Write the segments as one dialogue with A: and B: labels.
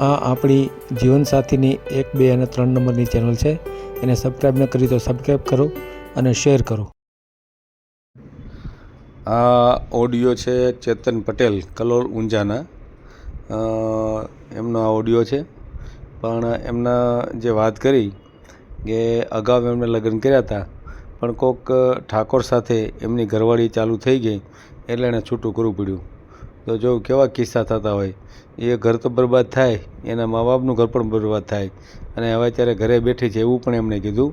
A: આ આપણી જીવનસાથીની એક, બે અને ત્રણ નંબરની ચેનલ છે. એને સબસ્ક્રાઈબ ન કરી તો સબસ્ક્રાઈબ કરો અને શેર કરો.
B: આ ઓડિયો છે ચેતન પટેલ, કલોલ, ઊંઝાના. એમનો આ ઓડિયો છે. પણ એમના જે વાત કરી કે અગાઉ એમણે લગ્ન કર્યા હતા, પણ કોક ઠાકોર સાથે એમની ઘરવાળી ચાલુ થઈ ગઈ, એટલે એણે છૂટું કરવું પડ્યું. તો જો કેવા કિસ્સા થતા હોય? એ ઘર તો બરબાદ થાય, એના મા બાપનું ઘર પણ બરબાદ થાય. અને હવે અત્યારે ઘરે બેઠી છે એવું પણ એમણે કીધું.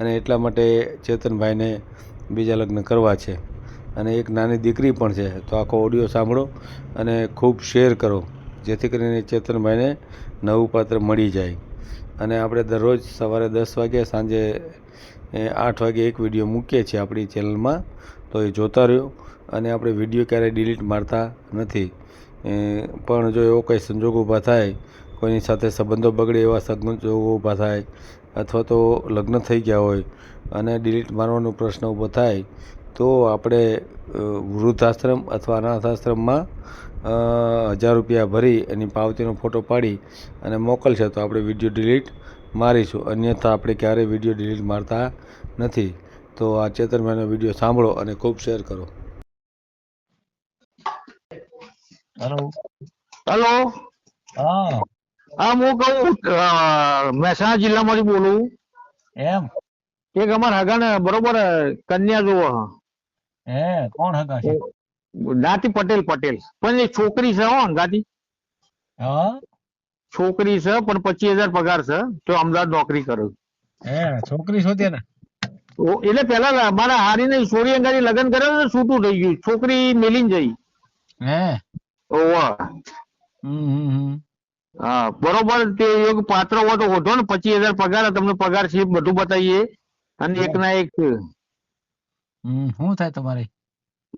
B: અને એટલા માટે ચેતનભાઈને બીજા લગ્ન કરવા છે. અને એક નાની દીકરી પણ છે. તો આખો ઓડિયો સાંભળો અને ખૂબ શેર કરો, જેથી કરીને ચેતનભાઈને નવું પાત્ર મળી જાય. અને આપણે દરરોજ સવારે દસ વાગે સાંજે આઠ વાગે એક વીડિયો મૂકીએ છીએ આપણી ચેનલમાં. તો એ જોતા રહ્યો અને આપણે વીડિયો ક્યારેય ડિલીટ મારતા નથી. પણ જો એવો કંઈ સંજોગ ઊભા થાય, કોઈની સાથે સંબંધો બગડે એવા સંજોગો ઊભા થાય, અથવા તો લગ્ન થઈ ગયા હોય અને ડિલીટ મારવાનો પ્રશ્ન ઊભો થાય, તો આપણે વૃદ્ધાશ્રમ અથવા અનાથાશ્રમમાં હજાર રૂપિયા ભરી એની પાવતીનો ફોટો પાડી અને મોકલશે તો આપણે વીડિયો ડિલીટ મારીશું. અન્યથા આપણે ક્યારેય વીડિયો ડિલીટ મારતા નથી. તો આ ચેતનભાઈનો વીડિયો સાંભળો અને ખૂબ શેર કરો.
C: હેલો
D: હેલો
C: હા.
D: હા હું કહું મહેસાણા જિલ્લામાંથી બોલું.
C: એમ?
D: એક અમારા હગાને બરોબર કન્યા જોવો
C: હે. કોણ હગા છે?
D: નાતી પટેલ પટેલ. પણ એ છોકરી છે હો ગાતી
C: હા?
D: છોકરી છે પણ પચીસ હજાર પગાર છે તો અમદાવાદ નોકરી કરું.
C: હે છોકરી શોધ્યા ને
D: એટલે પેલા મારા હારીને સોરી અંગારી લગ્ન કર્યો ને છૂટું થઈ ગયું. છોકરી મેલીને જઈ.
C: હે?
D: ઓવા હા બરોબર તે એક પાત્ર હોય તો હોધો ને પચીસ હજાર પગાર તમને પગાર છે બધું બતાવીએ. અને એક ના એક.
C: શું થાય તમારે?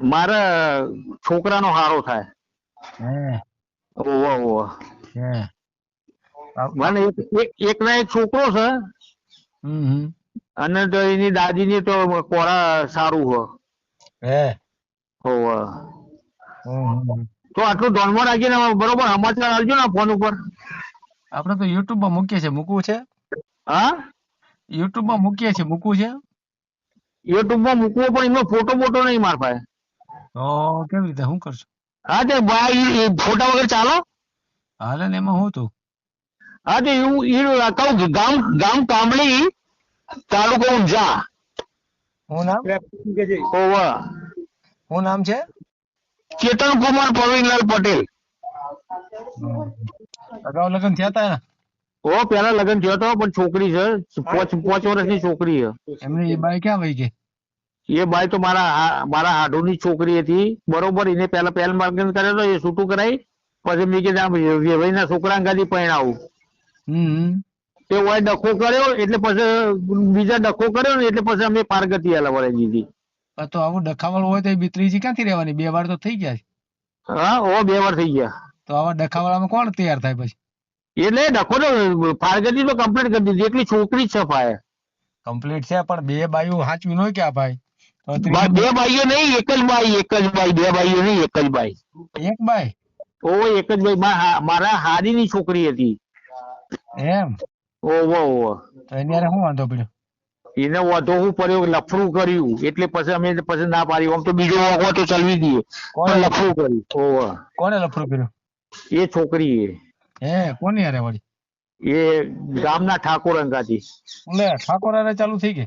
D: મારા છોકરાનો હારો થાય.
C: હે?
D: ઓવા ઓવા
C: હે?
D: મને એક એક- એક ના એક છોકરો છે.
C: હમ હમ.
D: અને તો એની દાદીની તો કોરા સારું હો.
C: હે?
D: હોવે. તો આટલું ધ્યાનમાં રાખીને બરોબર સમાચાર આવજો ને ફોન ઉપર.
C: આપણે તો youtube માં મૂકીએ છીએ મૂકવું છે?
D: હા?
C: યુટ્યુબમાં મૂકીએ છીએ મૂકવું છે?
D: youtube માં મૂકવો પણ એમાં ફોટો બોટો નહીં માર પાસે
C: તો કેવી રીતે? શું કરશું?
D: હા તે ભાઈ ફોટા વગર ચાલો.
C: હાલે ને એમાં હું તું?
D: હા તે એવું એ કહું ગામ ગામ કામળી તાલુકો ઊંઝા
C: હું નામ?
D: હોવે.
C: હું નામ છે?
D: કેતન કુમાર પ્રવીણલાલ પટેલ.
C: અગાઉ લગ્ન થયા હતા
D: ઓ પેલા લગ્ન થયો હતો પણ છોકરી છે. પાંચ પાંચ વર્ષની છોકરી છે.
C: એમની એ બાઈ ક્યાં વહી ગઈ?
D: એ બાઈ તો મારા મારા હાડુની છોકરી હતી. બરોબર એને પેલા પહેલ માર્ગન કર્યો તો એ છૂટું કરાઈ. પછી મેં કીધું આમ વેવાઈના છોકરા ગાદી પરણાવું.
C: હમ.
D: તે ઓય ડખો કર્યો એટલે પછી બીજા ડખો કર્યો ને એટલે પછી અમે પારગતી આલા વળાઈ દીધી
C: તો આવું ડખાવાળું હોય તો એ ત્રીજી ક્યાંથી રહેવાની? બે વાર તો થઈ ગયા છે.
D: હા ઓ બે વાર થઈ ગયા.
C: તો આવા ડખાવાળામાં કોણ તૈયાર થાય પછી?
D: એટલે ડખો તો પારગતી તો કમ્પ્લીટ કરી દીધી. એટલી છોકરી જ છે ભાઈ.
C: કમ્પ્લીટ છે પણ બે બાયું હાચવી ન હોય કે આ ભાઈ
D: બા- બાઈઓ નહીં એક જ બાઈ એક જ બાઈ બે ભાઈઓ નહીં એક જ બાઈ.
C: એક બાઈ?
D: ઓ એક જ બાઈ. મારા હારી ની છોકરી હતી.
C: એમ?
D: ઓવો ઓવો
C: ત્યારે શું વાંધો પડ્યો?
D: એને વધુ હું પડ્યો લફરું કર્યું? એટલે પછી અમે પછી ના પાડી. આમ તો બીજો વાગો તો ચલવી દઈએ
C: કોણે?
D: લફડું કર્યું. ઓવે.
C: કોને લફડું કર્યું?
D: એ છોકરી
C: હે કોની હારે વળી?
D: એ ગામના ઠાકોર અંગાથી.
C: લે ઠાકોર હારે ચાલુ થઈ ગઈ?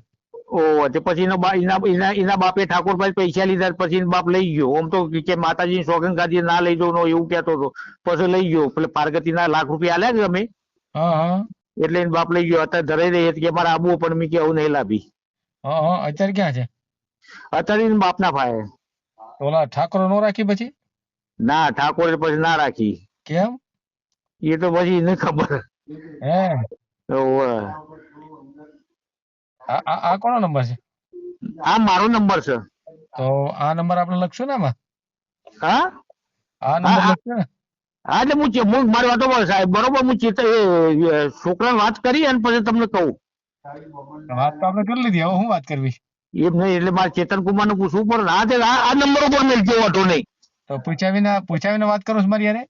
D: ઓહો તે પછી એનો બા- એના એના એના બાપે ઠાકોર પાસે પૈસા લીધા પછી એનો બાપ લઈ ગયો. આમ તો કે માતાજી સોગન ગાદી ના લઈ જવું નો એવું કહેતો હતો. પછી લઈ ગયો. પેલે પાર્વતીના લાખ રૂપિયા આલ્યા ને અમે?
C: હા હા.
D: એટલે એને બાપ લઈ ગયો. અત્યારે ધરાઈ રહી કે મારે આબુ પણ મેં કેવું નહીં લાભી
C: હા હા અત્યારે ક્યાં છે?
D: અત્યારે એને બાપના
C: ભાઈ ઓલા ઠાકોર નો રાખી પછી?
D: ના ઠાકોરે પછી ના રાખી.
C: કેમ?
D: એ તો પછી એને ખબર.
C: હે. આ આ કોનો નંબર છે?
D: આ મારો નંબર છે.
C: તો આ નંબર આપણે લખશું ને આમાં?
D: હા?
C: આ નંબર. લખશું ને?
D: હા એટલે હું હું મારી વાતો પર સાહેબ. બરોબર હું ચેત એ, એ, છોકરાને વાત કરી અને પછી તમને કહું.
C: વાત તો આપણે કરી લીધી. હવે શું વાત કરવી?
D: એમ નહીં એટલે મારે ચેતન કુમાર ને પૂછવું પડે. આ તે આ નંબર ઉપર મેલજો હતો નહીં.
C: તો પૂછ્યા વિના પૂછ્યા વિના વાત કરો છો મારી યારે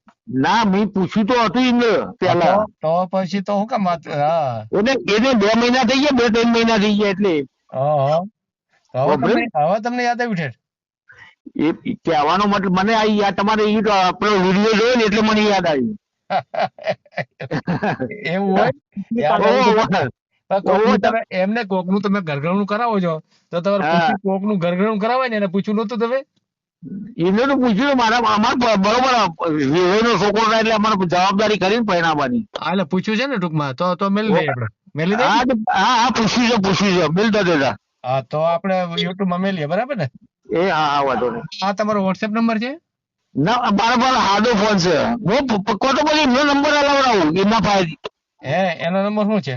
D: ના મેં પૂછ્યું તો હતું એમને પેલા
C: તો પછી તો હું કામ વાત હા.
D: એટલે એને બે મહિના થઈ ગયા બે ત્રણ મહિના થઈ ગયા એટલે.
C: હા હવે તમને હવે તમને યાદ આવ્યું છે
D: એ કહેવાનો મતલબ મને આ યાદ તમારે એ આપણો વીડિયો જોયો ને એટલે મને યાદ આવ્યું.
C: એવું હોય? તમે કરાવો છો. તો તમારે કરાવાય ને એને પૂછ્યું નતું તમે?
D: એમને તો પૂછ્યું મારા અમાર બરોબર વિવેકનો છોકરો એટલે અમારે જવાબદારી કરીને પરિણામવાની
C: હા એટલે પૂછ્યું છે ને ટૂંકમાં. તો તો મેલી દે મેલી દઈએ
D: હા હા પૂછ્યું છે પૂછ્યું છે. મિલતા દેતા
C: હા તો આપણે યુટ્યુબમાં મેલીએ બરાબર ને?
D: એ હા હા વાંધો નહીં.
C: આ તમારો વોટ્સએપ નંબર છે?
D: ના મારા પાસે હાદો ફોન છે. હું પ- પ- કહો તો પછી એમનો નંબર હલાવડાવું એમના પાસે
C: હે એનો નંબર શું છે?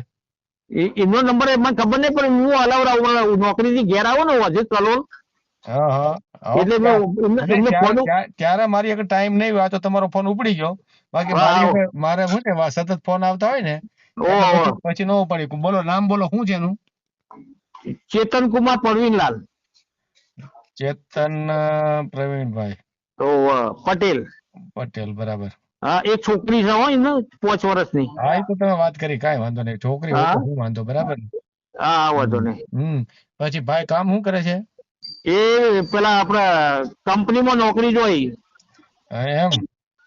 D: એમનો નંબર મને ખબર નહીં પણ હું હલાવડાવું નોકરીથી ઘેર આવો ને આજે કલોલ.
C: ત્યારે- મારી આગળ ટાઈમ નહીં હોય તો તમારો ફોન ઉપડી ગયો. બાકી મારી શું છે સતત ફોન આવતા હોય ને પછી ન પડી બોલો નામ બોલો શું છે એનું?
D: ચેતન કુમાર પરવીનલાલ.
C: ચેતન પ્રવીણભાઈ.
D: તો પટેલ.
C: પટેલ બરાબર.
D: હા એ છોકરી છે હોય ને પાંચ વર્ષની.
C: હા એ તો તમે વાત કરી કઈ વાંધો નહીં. છોકરી હોય તો શું વાંધો બરાબર?
D: હા વાંધો નહીં.
C: હમ પછી ભાઈ કામ શું કરે છે?
D: એ પેલા આપડા કંપનીમાં નોકરી જોઈ.
C: એમ?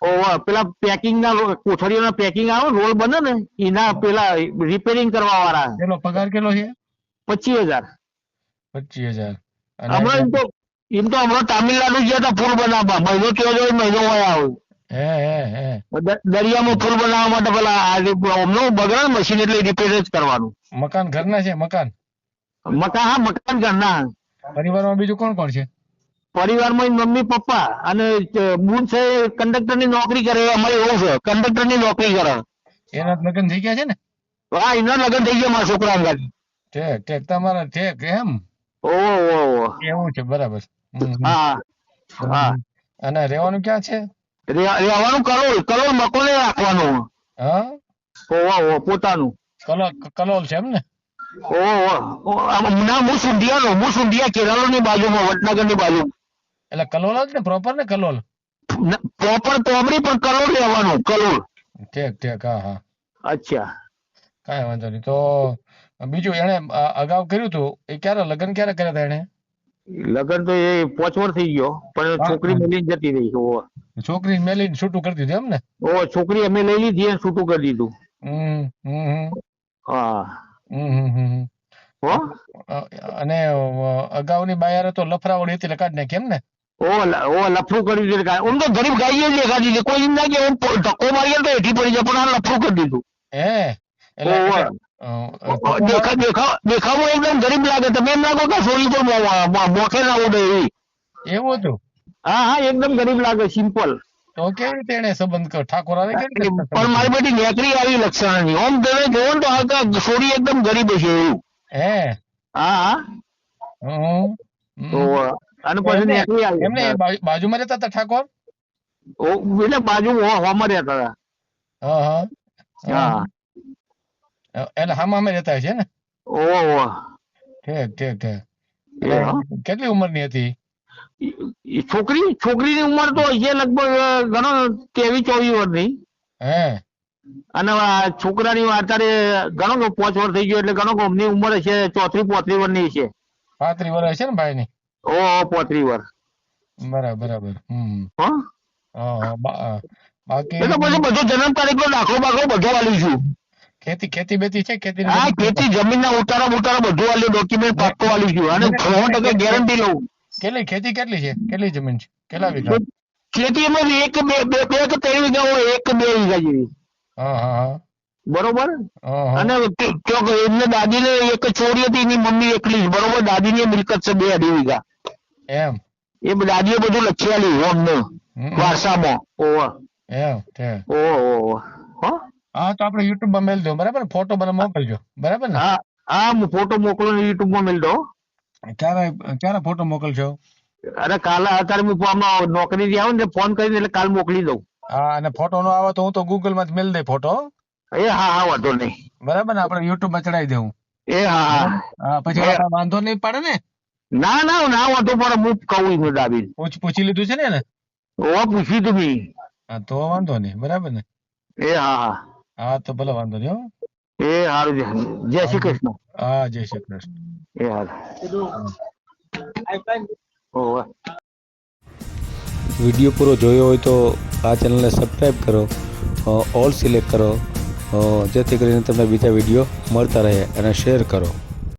D: ઓવા પેલા પેકિંગ ના કોથળીઓના પેકિંગ આવે રોલ બને ને એના પેલા રિપેરિંગ કરવા વાળા
C: કેટલો પગાર કેટલો છે?
D: પચીસ હજાર.
C: પચીસ હજાર.
D: હમણાં તો એમ તો હમણાં તામિલનાડુ ગયા હતા પુલ બનાવવા. મહિનો થયો છે મહિનો હોય આવે.
C: હે હે હે.
D: દ- દરિયામાં ફૂલ બનાવવા માટે પેલા હમણાં બગડે મશીન એટલે રિપેર જ કરવાનું.
C: મકાન ઘરના છે મકાન?
D: મકાન હા મકાન ઘરના.
C: પરિવારમાં બીજું કોણ કોણ છે?
D: પરિવારમાં મમ્મી પપ્પા અને બુન છે કંડક્ટરની નોકરી કરે અમારે એવું છે. કંડક્ટરની નોકરી કરે.
C: એના લગ્ન થઈ ગયા છે ને?
D: હા એના લગ્ન થઈ ગયા મારા છોકરા
C: ઠેક ઠેક. તમારા ઠેક એમ?
D: ઓહો ઓહો
C: એવું છે બરાબર.
D: હા હા.
C: અને રહેવાનું ક્યાં છે?
D: રહેવાનું કરોલ કરોલ મકોને રાખવાનું.
C: હા?
D: ઓહો પોતાનું.
C: કલોલ કલોલ છે એમ ને?
D: ઓહો. ના હું સુંઢિયાનો હું સુંઢિયા કેરાલો ની બાજુમાં વડનગરની બાજુ.
C: એટલે કલોલ જ ને પ્રોપર ને કલોલ?
D: પ્રોપર તોમરી પણ કરોલ રહેવાનું કલોલ.
C: ઠેક ઠેક હા હા.
D: અચ્છા.
C: કાંઈ વાંધો નહીં. તો બીજું એને અગાઉ કર્યું હતું એ ક્યારે લગ્ન ક્યારે કર્યા હતા એને
D: લગ્ન તો એ પોચ વર્ષ થઈ ગયો પણ છોકરી મેલી જતી રહી
C: છોકરી મેલીને છૂટું કરી દીધું એમ ને?
D: ઓ છોકરી અમે લઈ લીધી અને છૂટું કરી દીધું. હા. હો?
C: અને અગાઉની બાયારે તો લફરાવડી હતી લકાડ ને કેમ ને?
D: ઓ ઓ લફરું કરી દીધું. ઓમ તો ગરીબ ગાઈએ જ દેખાતી છે કોઈ એમ ના કે ઓમ ધક્કો મારીએ તો હેઠી પડી જાય પણ આ લફરું કરી દીધું.
C: હે એટલે
D: દેખાવું એકદમ ગરીબ લાગે તમે એમ લાગો કે સોરી મો- મોખે ના ઉડે એવી.
C: એવું હતું?
D: હા હા એકદમ ગરીબ લાગે સિમ્પલ
C: તો કેવી રીતે એને સંબંધ કર્યો? ઠાકોર આવે કે
D: પણ મારી બેટી નેકરી આવી લક્ષણની. ઓમ તમે જોવો તો આ સોરી એકદમ ગરીબ છે એવું.
C: હે?
D: હા હા. તો અને પછી નેકરી આવી.
C: એમને બાજુમાં રહેતા હતા ઠાકોર?
D: એટલે બાજુ હોમાં રહેતા હતા.
C: હા હા. એટલે હામામે રહેતા છે ને?
D: ઓહો
C: ઠીક ઠીક ઠીક કેટલી ઉંમરની હતી?
D: છોકરી છોકરીની ઉંમર તો હશે લગભગ ગણો ત્રેવીસ ચોવીસ વર્ષની.
C: હે.
D: અને છોકરાની અત્યારે કે પાંચ વર્ષ થઈ ગયું એટલે ગણો કે અમની ઉંમર હશે ચોત્રીસ પોત્રીસ વર્ષની છે
C: પાંત્રીસ વર્ષ છે ને ભાઈની?
D: ઓ પોત્રીસ વર્ષ.
C: બરાબર બરાબર. હમ. બાકી
D: બધો જન્મ તારીખનો દાખલો બાખલો બધો વાલી છું.
C: ખેતી ખેતી બેતી છે ખેતી
D: હા ખેતી જમીનના ઉતારા ઉતારા બધું વાલી ડોક્યુમેન્ટ પાક્કો આલી ગયું. અને સો ટકા ગેરંટી લઉં.
C: કેટલી ખેતી કેટલી છે? કેટલી જમીન છે? કેટલા વીઘા?
D: ખેતી એમાં એક બે બે બે કે ત્રણ વીઘા હોય એક બે વીઘા જેવી.
C: હા હા
D: બરોબર? અને ચોક એમને દાદીને એક છોડી હતી એની મમ્મી એકલી બરોબર? દાદીની મિલકત છે બે અઢી વીઘા.
C: એમ?
D: એ દાદીએ બધું લખી આલ્યું અમને. વારસામાં. ઓવા
C: એમ
D: ઓહો. હો?
C: હા તો આપણે youtube માં મેલ દો. બરાબર? ફોટો મને મોકલજો. બરાબર ને?
D: હા હા હું ફોટો મોકલો ને યુટ્યુબમાં મેલ દો
C: ક્યારે ક્યારે ફોટો મોકલશો?
D: અરે કાલે અત્યારે હું આમાં નોકરીથી આવું ને ફોન કરીને એટલે કાલ મોકલી દઉં.
C: હા અને ફોટો નો આવે તો હું તો ગૂગલમાં મેલ દે ફોટો.
D: એ હા હા વાંધો નહીં.
C: બરાબર ને? આપણે યુટ્યુબમાં ચડાવી દેવું.
D: એ હા હા.
C: પછી વાંધો નહીં પડે ને?
D: ના ના ના વાંધો પડે. હું કહું છું દાબી
C: પૂછ લીધું છે ને
D: ઓ પૂછ્યું તું મેં
E: હા તો વાંધો નહીં. બરાબર ને?
D: એ હા હા.
E: હા તો ભલે વાંધો નહીં હો
D: એ સારું જય શ્રી કૃષ્ણ
E: હા જય શ્રી કૃષ્ણ
D: એ હારું ઓવે
C: વીડિયો પૂરો જોયો હોય તો આ ચેનલને સબસ્ક્રાઈબ કરો ઓલ સિલેક્ટ કરો જેથી કરીને તમને બીજા વીડિયો મળતા રહે અને શેર કરો